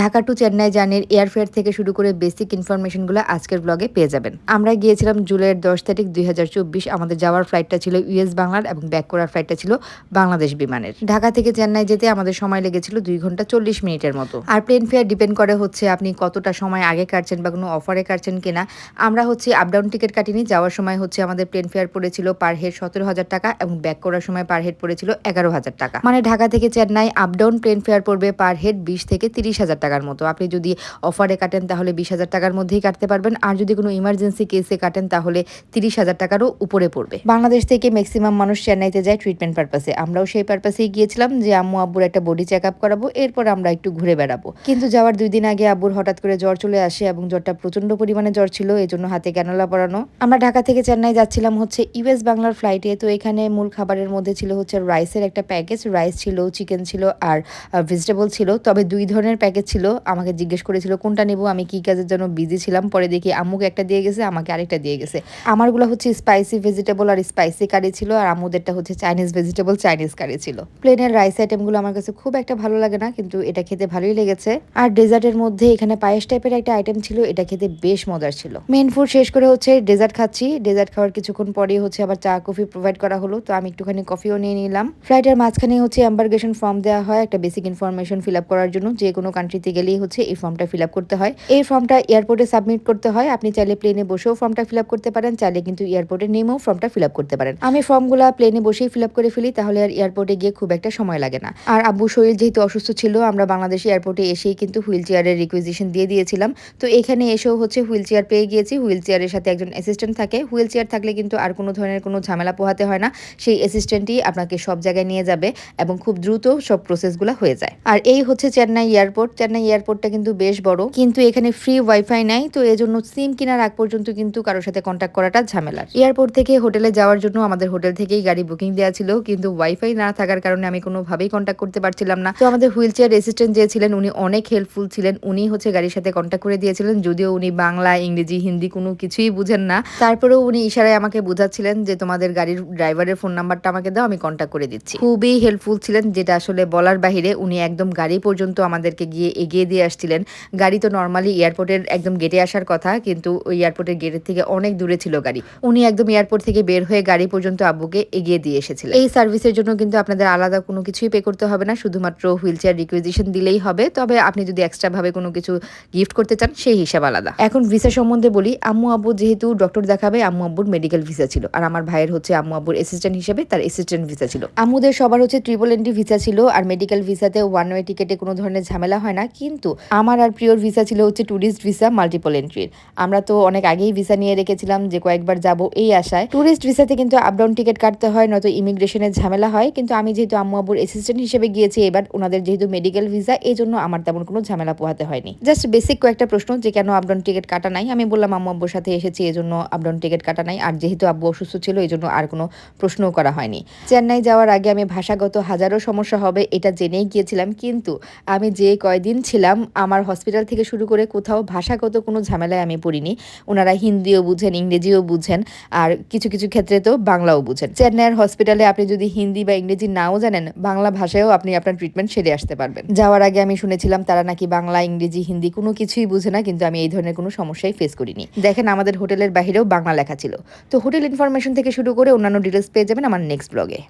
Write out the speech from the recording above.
Dhaka two Chennai জার্নির airfare থেকে শুরু করে বেসিক ইনফরমেশনগুলো আজকের ব্লগে পেয়ে যাবেন। আমরা গিয়েছিলাম জুলাইয়ের দশ তারিখ দুই হাজার চব্বিশ, আমাদের যাওয়ার ফ্লাইটটা ছিল ইউএস বাংলার এবং ব্যাক করার ফ্লাইটটা ছিল বাংলাদেশ বিমানের। ঢাকা থেকে চেন্নাই যেতে আমাদের সময় লেগেছিল দুই ঘণ্টা চল্লিশ মিনিটের মতো। আর প্লেন ফেয়ার ডিপেন্ড করে হচ্ছে আপনি কতটা সময় আগে কাটছেন বা কোনো অফারে কাটছেন কিনা। আমরা হচ্ছে আপ ডাউন টিকিট কাটিনি, যাওয়ার সময় হচ্ছে আমাদের প্লেন ফেয়ার পড়েছিল পার হেড সতেরো হাজার টাকা এবং ব্যাক করার সময় পার হেড পড়েছিল এগারো হাজার টাকা। মানে ঢাকা থেকে Chennai up down plane fare পড়বে পার হেড বিশ থেকে তিরিশ হাজার টাকার মতো। আপনি যদি অফারে কাটেন তাহলে বিশ হাজার টাকার মধ্যেই কাটতে পারবেন। আর যদি কোনো ইমার্জেন্সি কেসে কাটেন তাহলে তিরিশ হাজার টাকারও উপরে পড়বে। বাংলাদেশ থেকে ম্যাক্সিমাম মানুষ চেন্নাইতে যায় ট্রিটমেন্ট পারপাসে আমরাও সেই পারপাসেই গিয়েছিলাম যে, আম্মু, আব্বুর একটা বডি চেক আপ করাবো, এরপর আমরা একটু ঘুরে বেড়াবো। কিন্তু যাওয়ার দুই দিন আগে আব্বুর হঠাৎ করে জ্বর চলে আসে এবং জ্বরটা প্রচণ্ড পরিমাণে জ্বর ছিল এই জন্য হাতে ক্যানোলা পরানো। আমরা ঢাকা থেকে চেন্নাই যাচ্ছিলাম হচ্ছে ইউএস বাংলার ফ্লাইটে তো এখানে মূল খাবারের মধ্যে ছিল হচ্ছে রাইসের একটা প্যাকেজ রাইস ছিল চিকেন ছিল, আর ভেজিটেবল ছিল। তবে দুই ধরনের প্যাকেজ ছিল আমাকে জিজ্ঞেস করেছিল, কোনটা নেব? আমি কি কাজের জন্য বিজি ছিলাম? পরে দেখি আম্মুকে একটা দিয়ে গেছে, আমাকে আরেকটা দিয়ে গেছে। আমারগুলো হচ্ছে স্পাইসি ভেজিটেবল আর স্পাইসি কারি ছিল, আর আম্মুদেরটা হচ্ছে চাইনিজ ভেজিটেবল চাইনিজ কারি ছিল। প্লেনের রাইস আইটেমগুলো আমার কাছে খুব একটা ভালো লাগে না, কিন্তু এটা খেতে ভালোই লেগেছে। আর ডেজার্টের মধ্যে এখানে পায়েস টাইপের একটা আইটেম ছিল, এটা খেতে বেশ মজার ছিল। মেন ফুড শেষ করে হচ্ছে ডেজার্ট খাচ্ছি। ডেজার্ট খাওয়ার কিছুক্ষণ পরেই হচ্ছে আবার চা কফি প্রোভাইড করা হলো, তো আমি একটুখানি কফিও নিয়ে নিলাম। ফ্লাইটের মাঝখানে হচ্ছে এম্বার্গেশন ফর্ম দেওয়া হয়, একটা বেসিক ইনফরমেশন ফিল আপ করার জন্য যে কোনো কান্ট্রিতে গেলেই হচ্ছে এই ফর্মটা ফিল করতে হয়। এই ফর্মটা এয়ারপোর্টে সাবমিট করতে হয়। আপনি চাইলে প্লেনে বসেও ফর্মটা ফিল করতে পারেন, চাইলে কিন্তু এয়ারপোর্টে নেমেও ফর্মটা ফিল করতে পারেন। আমি ফর্মগুলো প্লেনে বসেই ফিল করে ফেলি, তাহলে আর এয়ারপোর্টে গিয়ে খুব একটা সময় লাগে না। আর আব্বু শরীর যেহেতু অসুস্থ ছিল, আমরা বাংলাদেশ এয়ারপোর্টে এসেই কিন্তু হুইল চেয়ারের রিকুইজিশন দিয়ে দিয়েছিলাম। তো এখানে এসেও হচ্ছে হুইল চেয়ার পেয়ে গিয়েছি। হুইল চেয়ারের সাথে একজন অ্যাসিস্ট্যান্ট থাকে। হুইল চেয়ার থাকলে কিন্তু আর কোনো ধরনের কোনো ঝামেলা পোহাতে হয় না। সেই অ্যাসিস্ট্যান্টই আপনাকে সব জায়গায় নিয়ে যাবে এবং খুব দ্রুত সব প্রসেসগুলো হয়ে যায়। আর এই হচ্ছে চেন্নাই এয়ারপোর্ট চেন্নাই এয়ারপোর্টটা কিন্তু বেশ বড়। কিন্তু এখানে ফ্রি ওয়াইফাই নাই, তো এজন্য সিম কেনার আগ পর্যন্ত কিন্তু কারোর সাথে কন্ট্যাক্ট করাটা ঝামেলার। এয়ারপোর্ট থেকে হোটেলে যাওয়ার জন্য আমাদের হোটেল থেকেই গাড়ি বুকিং দেওয়া ছিল, কিন্তু ওয়াইফাই না থাকার কারণে আমি কোনোভাবেই কন্ট্যাক্ট করতে পারছিলাম না। তো আমাদের হুইল চেয়ার অ্যাসিস্ট্যান্ট যে ছিলেন, উনি অনেক হেল্পফুল ছিলেন। উনি হচ্ছে গাড়ির সাথে কন্ট্যাক্ট করে দিয়েছিলেন, যদিও উনি বাংলা, ইংরেজি, হিন্দি কোনো কিছুই বুঝেন না। তারপরেও উনি ইশারায় আমাকে বোঝাচ্ছিলেন যে তোমাদের গাড়ির ড্রাইভারের ফোন নাম্বারটা আমাকে দাও, আমি কন্ট্যাক্ট করে দিচ্ছি। খুবই হেল্পফুল ছিলেন, যেটা আসলে বলার বাহিরে উনি একদম গাড়ি পর্যন্ত আমাদেরকে গিয়ে এগিয়ে দিয়ে আসছিলেন। গাড়ি তো নর্মালি এয়ারপোর্টের একদম গেটে আসার কথা, কিন্তু ওই এয়ারপোর্টের গেটের থেকে অনেক দূরে ছিল গাড়ি। উনি একদম এয়ারপোর্ট থেকে বের হয়ে গাড়ি পর্যন্ত আব্বুকে এগিয়ে দিয়ে এসেছিলেন। এই সার্ভিসের জন্য কিন্তু আপনাদের আলাদা কোনো কিছুই পে করতে হবে না, শুধুমাত্র হুইল চেয়ার রিকুইজিশন দিলেই হবে। তবে আপনি যদি এক্সট্রাভাবে কোনো কিছু গিফট করতে চান, সেই হিসাব আলাদা। এখন ভিসা সম্বন্ধে বলি, আম্মু আব্বু যেহেতু ডক্টর দেখাবে, আম্মু আব্বুর মেডিকেল ভিসা ছিল। আর আমার ভাইয়ের হচ্ছে আম্মু আব্বুর অ্যাসিস্ট্যান্ট হিসেবে তার অ্যাসিস্ট্যান্ট ভিসা ছিল। আম্মুদের সবার হচ্ছে ট্রিপল এন্ট্রি ভিসা ছিল, আর মেডিকেল ভিসাতে ওয়ান ওয়ে টিকেটে কোনো ধরনের ঝামেলা হয় না। কিন্তু আমার আর প্রিয়র ভিসা ছিল হচ্ছে ট্যুরিস্ট ভিসা মাল্টিপল এন্ট্রির আমরা তো অনেক আগেই ভিসা নিয়ে রেখেছিলাম যে কয়েকবার যাব এই আশায়। ট্যুরিস্ট ভিসাতে কিন্তু আপ ডাউন টিকিট কাটতে হয়, নয়তো ইমিগ্রেশনের ঝামেলা হয়। কিন্তু আমি যেহেতু আম্মু আব্বুর অ্যাসিস্ট্যান্ট হিসেবে গিয়েছি, এবার ওনাদের যেহেতু মেডিকেল ভিসা এই জন্য আমার তেমন কোনো ঝামেলা পোহাতে হয়নি। জাস্ট বেসিক কয়েকটা প্রশ্ন যে কেন আপ ডাউন টিকিট কাটা নাই? আমি বললাম আম্মু আব্বুর সাথে এসেছি, এই জন্য আপ ডাউন টিকিট কাটা নাই। আর যেহেতু আব্বু অসুস্থ ছিল, এই জন্য আর কোনো প্রশ্নও করা হয়নি। চেন্নাই যাওয়ার আগে আমি ভাষাগত হাজারো সমস্যা হবে, এটা জেনেই গিয়েছিলাম। কিন্তু আমি যে কয়দিন ছিলাম, আমার হসপিটাল থেকে শুরু করে কোথাও ভাষাগত কোনো ঝামেলায় আমি পড়িনি। ওনারা হিন্দিও বুঝেন, ইংরেজিও বুঝেন, আর কিছু কিছু ক্ষেত্রে তো বাংলাও বুঝেন। চেন্নাইয়ের হসপিটালে আপনি যদি হিন্দি বা ইংরেজি নাও জানেন, বাংলা ভাষায়ও আপনি আপনার ট্রিটমেন্ট সেরে আসতে পারবেন। যাওয়ার আগে আমি শুনেছিলাম, তারা নাকি বাংলা, ইংরেজি, হিন্দি কোনো কিছুই বুঝে না, কিন্তু আমি এই ধরনের কোনো সমস্যাই ফেস করিনি। দেখেন, আমাদের হোটেলের বাহিরেও বাংলা লেখা ছিল। তো হোটেল ইনফরমেশন থেকে শুরু করে অন্যান্য ডিটেলস পেয়ে যাবেন আমার নেক্সট ব্লগে